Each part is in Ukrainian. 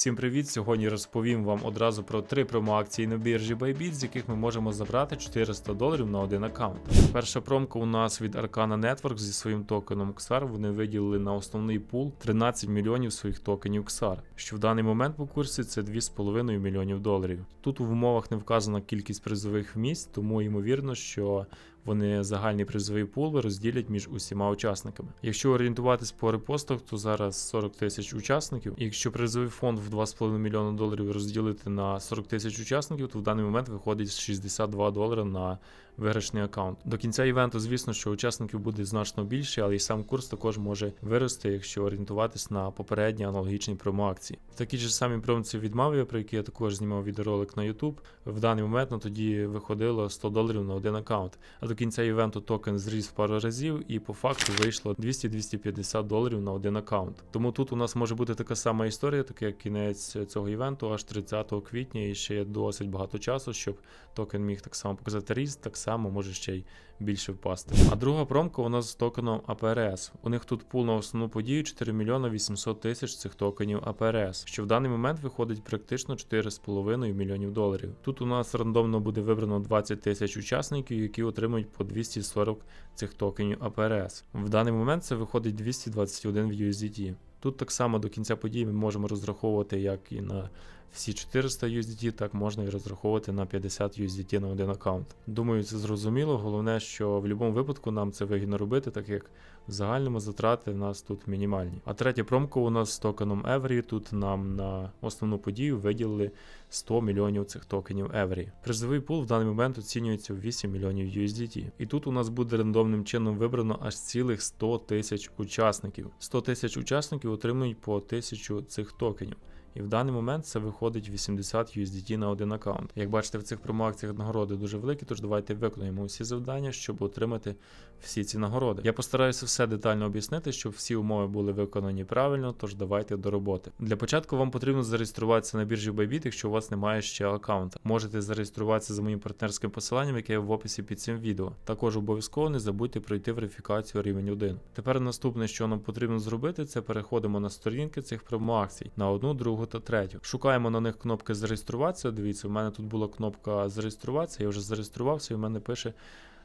Всім привіт! Сьогодні розповім вам одразу про три промоакції на біржі Bybit, з яких ми можемо забрати 400 доларів на один аккаунт. Перша промка у нас від Arcana Networks зі своїм токеном XR. Вони виділили на основний пул 13 мільйонів своїх токенів XR, що в даний момент по курсі це 2,5 мільйонів доларів. Тут в умовах не вказана кількість призових місць, тому ймовірно, що вони загальний призовий пул розділять між усіма учасниками. Якщо орієнтуватись по репостах, то зараз 40 тисяч учасників. І якщо призовий фонд в 2,5 мільйона доларів розділити на 40 тисяч учасників, то в даний момент виходить 62 долари на виграшний аккаунт. До кінця івенту, звісно, що учасників буде значно більше, але й сам курс також може вирости, якщо орієнтуватись на попередні аналогічні промоакції. В такій ж самій промці від Mavia, про які я також знімав відеоролик на YouTube, в даний момент на тоді виходило 100 доларів на один аккаунт. А до кінця івенту токен зріс в пару разів, і по факту вийшло 200-250 доларів на один аккаунт. Тому тут у нас може бути така сама історія, так як кінець цього івенту, аж 30 квітня, і ще є досить багато часу, щоб токен міг так само показати ріст, так само може ще й більше впасти. А друга промка у нас з токеном APRS. У них тут пул на основну подію 4 мільйона 800 тисяч цих токенів APRS, що в даний момент виходить практично 4,5 мільйонів доларів. Тут у нас рандомно буде вибрано 20 тисяч учасників, які отримують по 240 цих токенів APRS. В даний момент це виходить 221 в USDT. Тут так само до кінця події ми можемо розраховувати як і на всі 400 USDT, так можна і розраховувати на 50 USDT на один аккаунт. Думаю, це зрозуміло. Головне, що в будь-якому випадку нам це вигідно робити, так як в загальному затрати в нас тут мінімальні. А третя промка у нас з токеном Every. Тут нам на основну подію виділили 100 мільйонів цих токенів Every. Призовий пул в даний момент оцінюється в 8 мільйонів USDT. І тут у нас буде рандомним чином вибрано аж цілих 100 тисяч учасників. 100 тисяч учасників отримують по 1000 цих токенів. І в даний момент це виходить 80 USDT на один аккаунт. Як бачите, в цих промоакціях нагороди дуже великі, тож давайте виконуємо всі завдання, щоб отримати всі ці нагороди. Я постараюся все детально об'яснити, щоб всі умови були виконані правильно, тож давайте до роботи. Для початку вам потрібно зареєструватися на біржі Bybit, якщо у вас немає ще аккаунта. Можете зареєструватися за моїм партнерським посиланням, яке є в описі під цим відео. Також обов'язково не забудьте пройти верифікацію рівень 1. Тепер наступне, що нам потрібно зробити, це переходимо на сторінки цих промоакцій на одну, другу та третю. Шукаємо на них кнопки зареєструватися. Дивіться, у мене тут була кнопка зареєструватися, я вже зареєструвався, і в мене пише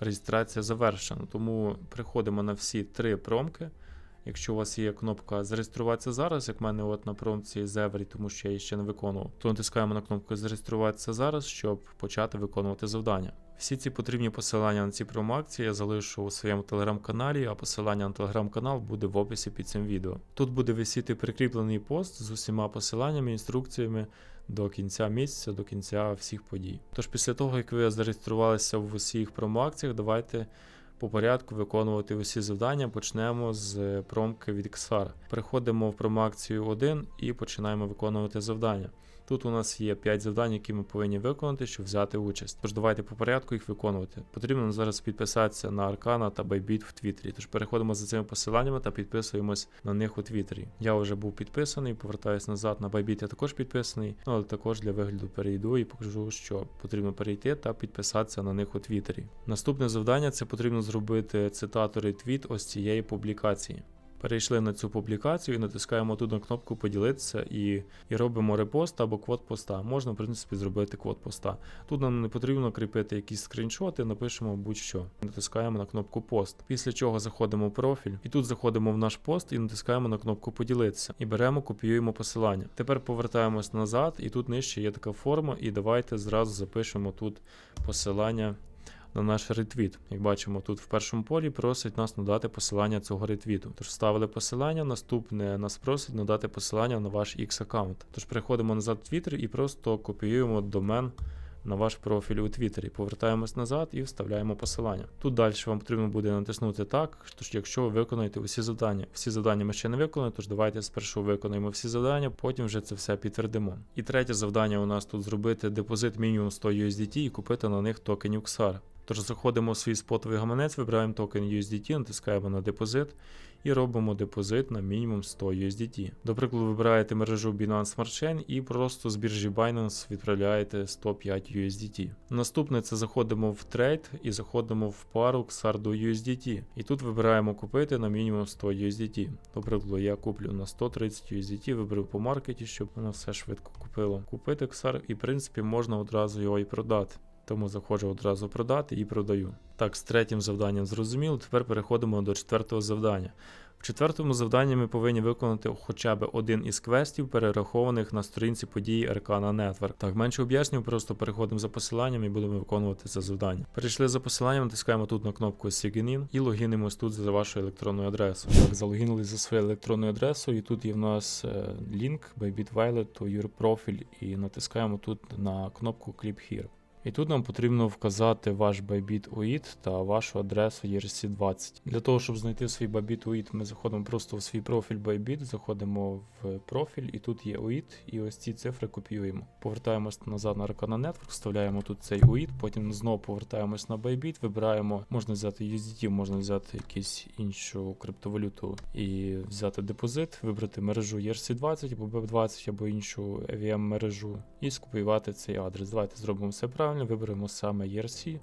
реєстрація завершена. Тому приходимо на всі три промки. Якщо у вас є кнопка зареєструватися зараз, як в мене от на промці Zevry, тому що я її ще не виконував, то натискаємо на кнопку зареєструватися зараз, щоб почати виконувати завдання. Всі ці потрібні посилання на ці промоакції я залишу у своєму телеграм-каналі, а посилання на телеграм-канал буде в описі під цим відео. Тут буде висіти прикріплений пост з усіма посиланнями, інструкціями до кінця місяця, до кінця всіх подій. Тож після того, як ви зареєструвалися в усіх промоакціях, давайте по порядку виконувати усі завдання. Почнемо з промки від XR. Переходимо в промоакцію 1 і починаємо виконувати завдання. Тут у нас є 5 завдань, які ми повинні виконати, щоб взяти участь. Тож давайте по порядку їх виконувати. Потрібно зараз підписатися на Аркана та Bybit в Твіттері. Тож переходимо за цими посиланнями та підписуємось на них у Твіттері. Я вже був підписаний, повертаюсь назад на Bybit, я також підписаний, ну але також для вигляду перейду і покажу, що потрібно перейти та підписатися на них у Твіттері. Наступне завдання це потрібно зробити цитату ретвіт ось цієї публікації. Перейшли на цю публікацію і натискаємо тут на кнопку поділитися і і робимо репост або квот поста. Можна, в принципі, зробити квот поста. Тут нам не потрібно кріпити якісь скріншоти, напишемо будь-що. Натискаємо на кнопку пост. Після чого заходимо в профіль, і тут заходимо в наш пост і натискаємо на кнопку поділитися. І беремо, копіюємо посилання. Тепер повертаємось назад, і тут нижче є така форма, і давайте зразу запишемо тут посилання на наш ретвіт. Як бачимо, тут в першому полі просить нас надати посилання цього ретвіту. Тож вставили посилання, наступне нас просить надати посилання на ваш X аккаунт. Тож переходимо назад в Twitter і просто копіюємо домен. На ваш профіль у Твіттері. Повертаємось назад і вставляємо посилання. Тут далі вам потрібно буде натиснути так, тож якщо ви виконаєте усі завдання. Всі завдання ми ще не виконали, тож давайте спершу виконаємо всі завдання, потім вже це все підтвердимо. І третє завдання у нас тут зробити депозит мінімум 100 USDT і купити на них токенів XAR. Тож заходимо в свій спотовий гаманець, вибираємо токен USDT, натискаємо на депозит і робимо депозит на мінімум 100 USDT. До прикладу, вибираєте мережу Binance Smart Chain і просто з біржі Binance відправляєте 105 USDT. Наступне це заходимо в трейд і заходимо в пару до USDT. І тут вибираємо купити на мінімум 100 USDT. До прикладу, я куплю на 130 USDT, виберу по маркеті, щоб воно все швидко купило. Купити XR і в принципі можна одразу його і продати. Тому заходжу одразу продати і продаю. Так, з третім завданням зрозуміло. Тепер переходимо до четвертого завдання. В четвертому завданні ми повинні виконати хоча б один із квестів, перерахованих на сторінці події Arcana Network. Так, менше об'яснюю, просто переходимо за посиланням і будемо виконувати це завдання. Перейшли за посиланням, натискаємо тут на кнопку Sign In і логінимось тут за вашою електронною адресою. Так, залогінили за своєю електронною адресою, і тут є в нас е, лінк Bybit Wallet to your profile, і натискаємо тут на кнопку Clip Here. І тут нам потрібно вказати ваш Bybit UID та вашу адресу ERC20. Для того, щоб знайти свій Bybit UID, ми заходимо просто в свій профіль Bybit, заходимо в профіль, і тут є UID, і ось ці цифри копіюємо. Повертаємось назад на Arcana Network, вставляємо тут цей UID, потім знову повертаємось на Bybit, вибираємо, можна взяти USDT, можна взяти якусь іншу криптовалюту і взяти депозит, вибрати мережу ERC20 або BEP20 або іншу EVM мережу і скопіювати цей адрес. Давайте зробимо все правильно, виберемо саме ERC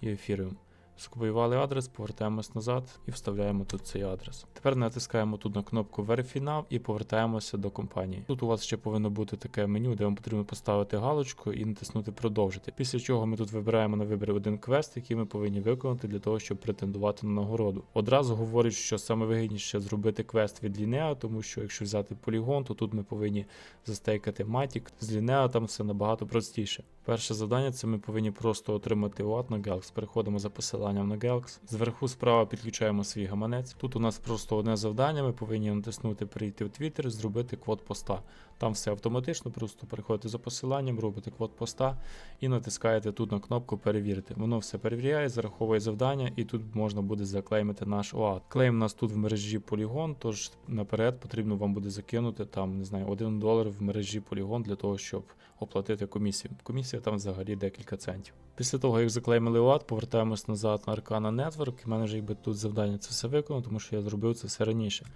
і Ethereum. Скопіювали адрес, повертаємось назад і вставляємо тут цей адрес. Тепер натискаємо тут на кнопку Verify Now і повертаємося до компанії. Тут у вас ще повинно бути таке меню, де вам потрібно поставити галочку і натиснути продовжити. Після чого ми тут вибираємо на вибір один квест, який ми повинні виконати для того, щоб претендувати на нагороду. Одразу говорять, що саме вигідніше зробити квест від Лінеа, тому що якщо взяти полігон, то тут ми повинні застейкати Matic. З Лінеа там все набагато простіше. Перше завдання це ми повинні просто отримати УАТ на Galax. Переходимо за посиланням на Galax. Зверху справа підключаємо свій гаманець. Тут у нас просто одне завдання. Ми повинні натиснути Прийти в Twitter, зробити код поста. Там все автоматично, просто переходите за посиланням, робите код поста і натискаєте тут на кнопку Перевірити. Воно все перевіряє, зараховує завдання, і тут можна буде заклеймити наш ОАТ. Клейм у нас тут в мережі Polygon, тож наперед потрібно вам буде закинути там, не знаю, 1 долар в мережі Polygon для того, щоб оплатити комісію. Комісія там взагалі декілька центів. Після того, як заклеймили ОАТ, повертаємось назад на Arcana Network. У мене вже якби тут завдання це все виконано, тому що я зробив це все раніше.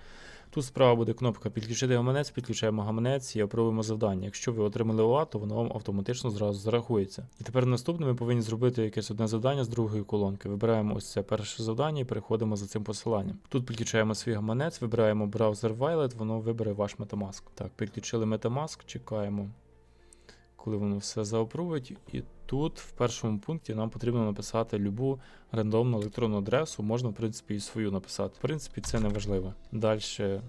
Тут справа буде кнопка Підключити гаманець, підключаємо гаманець і опробуємо завдання. Якщо ви отримали ОА, то воно вам автоматично зразу зарахується. І тепер наступне ми повинні зробити якесь одне завдання з другої колонки. Вибираємо ось це перше завдання і переходимо за цим посиланням. Тут підключаємо свій гаманець, вибираємо браузер Violet, воно вибере ваш Metamask. Так, підключили Metamask, чекаємо, коли воно все заопрувить. І тут в першому пункті нам потрібно написати любу рандомну електронну адресу, можна, в принципі, і свою написати. В принципі, це не важливо. Далі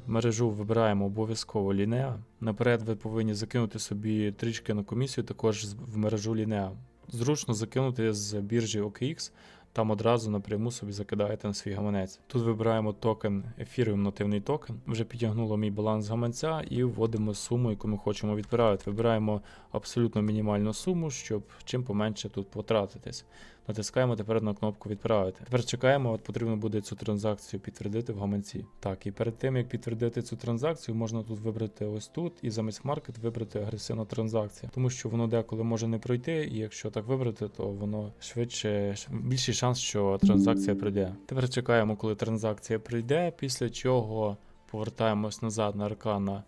мережу вибираємо обов'язково лінеа. Наперед ви повинні закинути собі трічки на комісію, також в мережу лінеа. Зручно закинути з біржі OKX. Там одразу напряму собі закидаєте на свій гаманець. Тут вибираємо токен Ethereum нативний токен. Вже підтягнуло мій баланс гаманця і вводимо суму, яку ми хочемо відправити. Вибираємо абсолютно мінімальну суму, щоб чим поменше тут потратитись. Натискаємо тепер на кнопку відправити. Тепер чекаємо, от потрібно буде цю транзакцію підтвердити в гаманці. Так, і перед тим як підтвердити цю транзакцію, можна тут вибрати ось тут і замість маркет вибрати агресивна транзакція, тому що воно деколи може не пройти, і якщо так вибрати, то воно швидше більший шанс, що транзакція прийде. Тепер чекаємо, коли транзакція прийде, після чого повертаємось назад на аркана.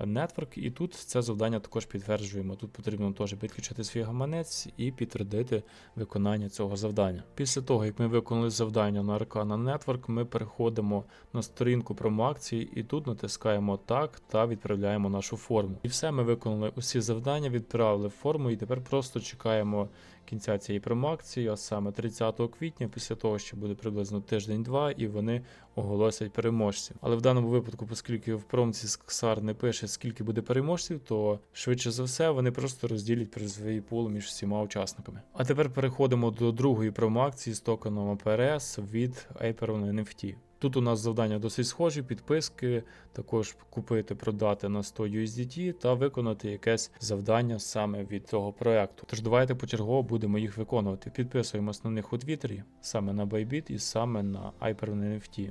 Network, і тут це завдання також підтверджуємо. Тут потрібно теж підключити свій гаманець і підтвердити виконання цього завдання. Після того, як ми виконали завдання на Arcana Network, ми переходимо на сторінку промоакції і тут натискаємо так та відправляємо нашу форму. І все, ми виконали усі завдання, відправили форму, і тепер просто чекаємо кінця цієї промоакції, а саме 30 квітня, після того, що буде приблизно тиждень-два, і вони оголосять переможців. Але в даному випадку, оскільки в промці Сксар не пише, скільки буде переможців, то швидше за все вони просто розділять призовий пул між всіма учасниками. А тепер переходимо до другої промоакції з токеном АПРС від Aperon NFT. Тут у нас завдання досить схожі, підписки, також купити, продати на 100 USDT та виконати якесь завдання саме від цього проекту. Тож давайте почергово будемо їх виконувати. Підписуємось на них у Твіттері, саме на Bybit і саме на Hyper NFT.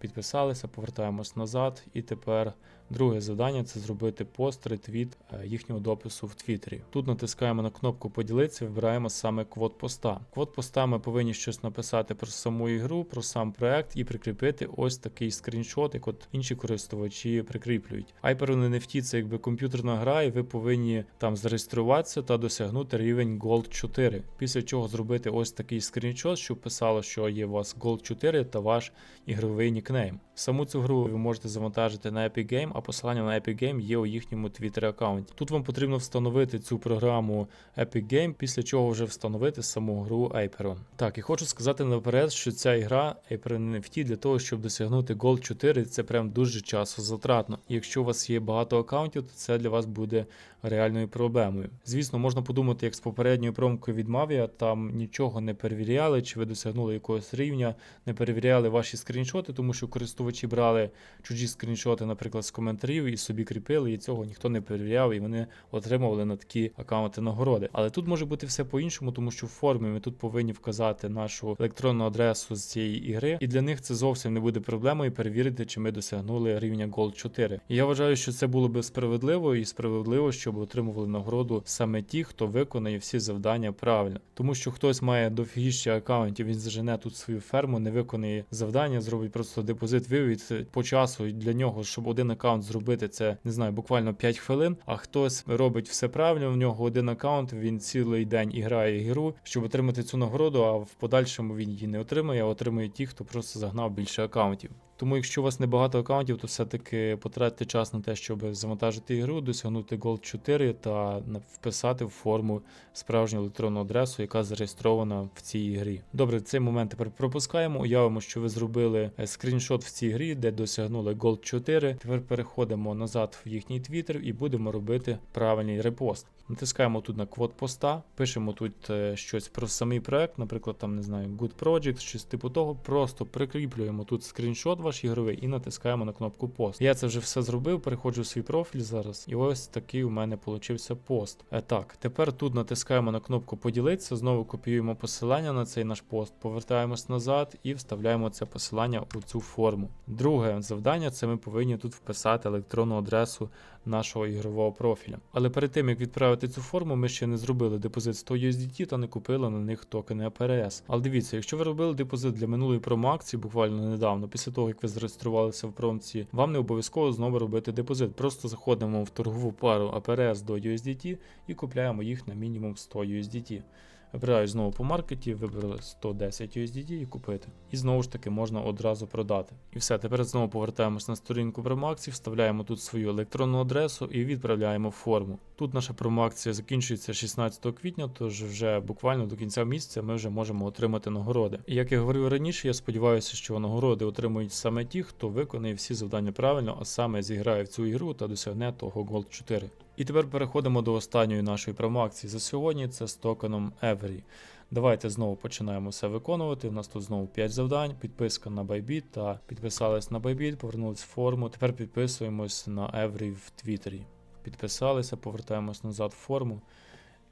Підписалися, повертаємось назад, і тепер Друге завдання це зробити пост, ретвіт е, їхнього допису в Твіттері. Тут натискаємо на кнопку поділитися, вибираємо саме квот поста. Квот поста ми повинні щось написати про саму ігру, про сам проект і прикріпити ось такий скріншот, як от інші користувачі прикріплюють. Hyper NFT це якби комп'ютерна гра, і ви повинні там зареєструватися та досягнути рівень Gold 4. Після чого зробити ось такий скріншот, щоб писало, що є у вас Gold 4 та ваш ігровий нікнейм. Саму цю гру ви можете завантажити на Epic Game, а посилання на Epic Game є у їхньому Twitter аккаунті. Тут вам потрібно встановити цю програму Epic Game, після чого вже встановити саму гру Aperon. Так, і хочу сказати наперед, що ця ігра Aperon NFT для того, щоб досягнути Gold 4, це прям дуже часозатратно. І якщо у вас є багато аккаунтів, то це для вас буде реальною проблемою. Звісно, можна подумати, як з попередньою промкою від Mavia, там нічого не перевіряли, чи ви досягнули якогось рівня, не перевіряли ваші скріншоти, тому що користувачі брали чужі скріншоти, наприклад, з коментарів і собі кріпили, і цього ніхто не перевіряв, і вони отримували на такі аккаунти нагороди. Але тут може бути все по-іншому, тому що в формі ми тут повинні вказати нашу електронну адресу з цієї ігри, і для них це зовсім не буде проблемою перевірити, чи ми досягнули рівня Gold 4. І я вважаю, що це було би справедливо і справедливо, щоб отримували нагороду саме ті, хто виконає всі завдання правильно. Тому що хтось має дофігіще аккаунтів, він зажене тут свою ферму, не виконає завдання, зробить просто депозит вивід по часу для нього, щоб один аккаунт зробити, це не знаю, буквально 5 хвилин. А хтось робить все правильно. В нього один аккаунт, він цілий день і грає ігру, щоб отримати цю нагороду. А в подальшому він її не отримає, а отримує ті, хто просто загнав більше аккаунтів. Тому, якщо у вас небагато аккаунтів, то все-таки потратьте час на те, щоб завантажити ігру, досягнути Gold 4 та вписати в форму справжню електронну адресу, яка зареєстрована в цій ігрі. Добре, цей момент тепер пропускаємо. Уявимо, що ви зробили е, скріншот в цій грі, де досягнули Gold 4. Тепер переходимо назад в їхній твіттер і будемо робити правильний репост. Натискаємо тут на квот поста, пишемо тут е, щось про самий проект, наприклад, там не знаю, Good Project, щось типу того. Просто прикріплюємо тут скріншот ваш ігровий і натискаємо на кнопку пост. Я це вже все зробив, переходжу в свій профіль зараз, і ось такий у мене получився пост. Е, так, тепер тут натискаємо на кнопку поділитися, знову копіюємо посилання на цей наш пост, повертаємось назад і вставляємо це посилання у цю форму. Друге завдання це ми повинні тут вписати електронну адресу нашого ігрового профіля. Але перед тим як відправити цю форму, ми ще не зробили депозит 100 USDT та не купили на них токени APRS. Але дивіться, якщо ви робили депозит для минулої промоакції буквально недавно, після того як ви зареєструвалися в промці, вам не обов'язково знову робити депозит. Просто заходимо в торгову пару APRS до USDT і купляємо їх на мінімум 100 USDT. Вибираю знову по маркеті, виберу 110 USDT і купити. І знову ж таки можна одразу продати. І все, тепер знову повертаємось на сторінку промоакції, вставляємо тут свою електронну адресу і відправляємо форму. Тут наша промоакція закінчується 16 квітня, тож вже буквально до кінця місяця ми вже можемо отримати нагороди. І як я говорив раніше, я сподіваюся, що нагороди отримують саме ті, хто виконає всі завдання правильно, а саме зіграє в цю ігру та досягне того Gold 4. І тепер переходимо до останньої нашої промоакції за сьогодні. Це з токеном Every. Давайте знову починаємо все виконувати. У нас тут знову 5 завдань, підписка на Bybit та підписались на Bybit, повернулись в форму. Тепер підписуємось на Every в Твіттері. Підписалися, повертаємось назад в форму.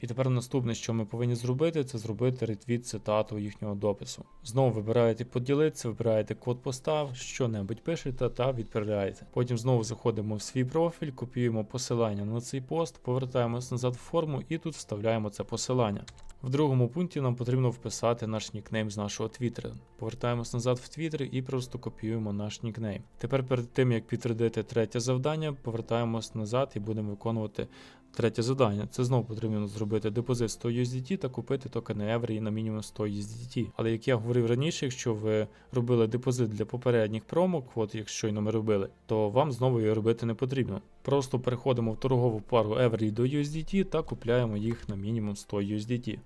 І тепер наступне, що ми повинні зробити, це зробити ретвіт цитату їхнього допису. Знову вибираєте поділитися, вибираєте код постав, що-небудь пишете та відправляєте. Потім знову заходимо в свій профіль, копіюємо посилання на цей пост, повертаємось назад в форму і тут вставляємо це посилання. В другому пункті нам потрібно вписати наш нікнейм з нашого твіттера. Повертаємось назад в твіттер і просто копіюємо наш нікнейм. Тепер перед тим як підтвердити третє завдання, повертаємось назад і будемо виконувати Третє завдання. Це знову потрібно зробити депозит 100 USDT та купити токени Every на мінімум 100 USDT. Але як я говорив раніше, якщо ви робили депозит для попередніх промок, от як щойно ми робили, то вам знову його робити не потрібно. Просто переходимо в торгову пару Every до USDT та купляємо їх на мінімум 100 USDT.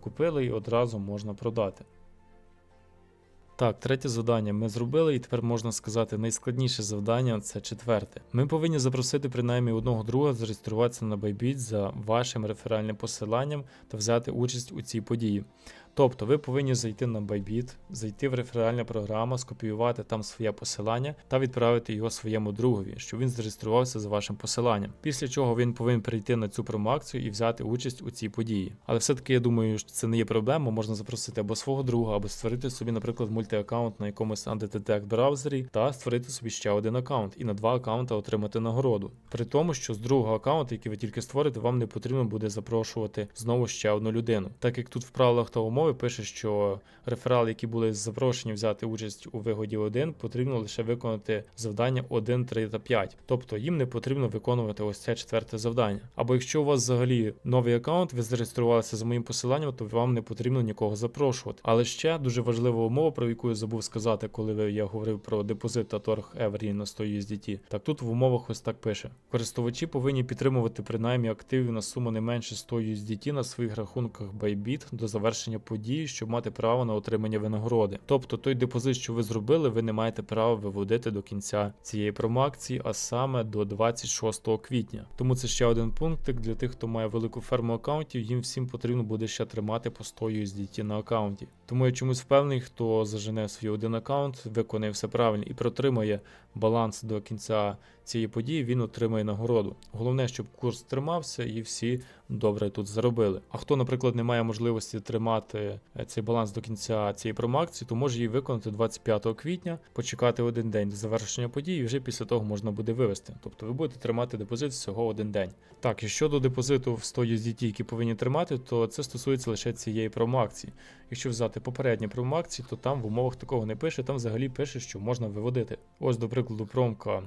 Купили і одразу можна продати. Так, третє завдання ми зробили, і тепер можна сказати, найскладніше завдання це четверте. Ми повинні запросити принаймні одного друга зареєструватися на Bybit за вашим реферальним посиланням та взяти участь у цій події. Тобто ви повинні зайти на Bybit, зайти в реферальну програму, скопіювати там своє посилання та відправити його своєму другові, щоб він зареєструвався за вашим посиланням. Після чого він повинен перейти на цю промоакцію і взяти участь у цій події. Але все-таки я думаю, що це не є проблема. Можна запросити або свого друга, або створити собі, наприклад, мультиаккаунт на якомусь антидетект браузері та створити собі ще один аккаунт і на два аккаунта отримати нагороду. При тому, що з другого аккаунту, який ви тільки створите, вам не потрібно буде запрошувати знову ще одну людину. Так як тут в правилах та умови пише, що реферали, які були запрошені взяти участь у вигоді 1, потрібно лише виконати завдання 1, 3 та 5. Тобто їм не потрібно виконувати ось це четверте завдання. Або якщо у вас взагалі новий аккаунт, ви зареєструвалися за моїм посиланням, то вам не потрібно нікого запрошувати. Але ще дуже важлива умова, про яку я забув сказати, коли я говорив про депозит та торг Every на 100 USDT. Так тут в умовах ось так пише: користувачі повинні підтримувати принаймні активів на суму не менше 100 USDT на своїх рахунках Bybit до завершення події, щоб мати право на отримання винагороди. Тобто той депозит, що ви зробили, ви не маєте права виводити до кінця цієї промоакції, а саме до 26 квітня. Тому це ще один пунктик для тих, хто має велику ферму аккаунтів. Їм всім потрібно буде ще тримати по 100 USDT на аккаунті. Тому я чомусь впевнений, хто зажене свій один аккаунт, виконає все правильно і протримає баланс до кінця цієї події, він отримає нагороду. Головне, щоб курс тримався і всі добре тут заробили. А хто, наприклад, не має можливості тримати е, цей баланс до кінця цієї промоакції, то може її виконати 25 квітня, почекати один день до завершення події, і вже після того можна буде вивести. Тобто ви будете тримати депозит всього один день. Так, і щодо депозиту в 100 USDT, які повинні тримати, то це стосується лише цієї промоакції. Якщо взяти попередні промоакції, то там в умовах такого не пише, там взагалі пише, що можна виводити. Ось, до прикладу, промка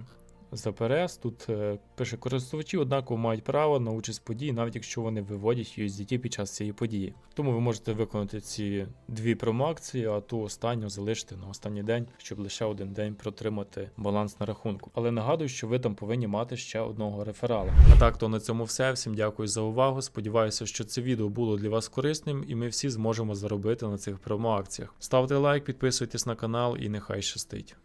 за ПРС. Тут е, пише користувачі однаково мають право на участь в події, навіть якщо вони виводять USDT під час цієї події. Тому ви можете виконати ці дві промоакції, а ту останню залишити на останній день, щоб лише один день протримати баланс на рахунку. Але нагадую, що ви там повинні мати ще одного реферала. А так, то на цьому все. Всім дякую за увагу. Сподіваюся, що це відео було для вас корисним, і ми всі зможемо заробити на цих промоакціях. Ставте лайк, підписуйтесь на канал і нехай щастить.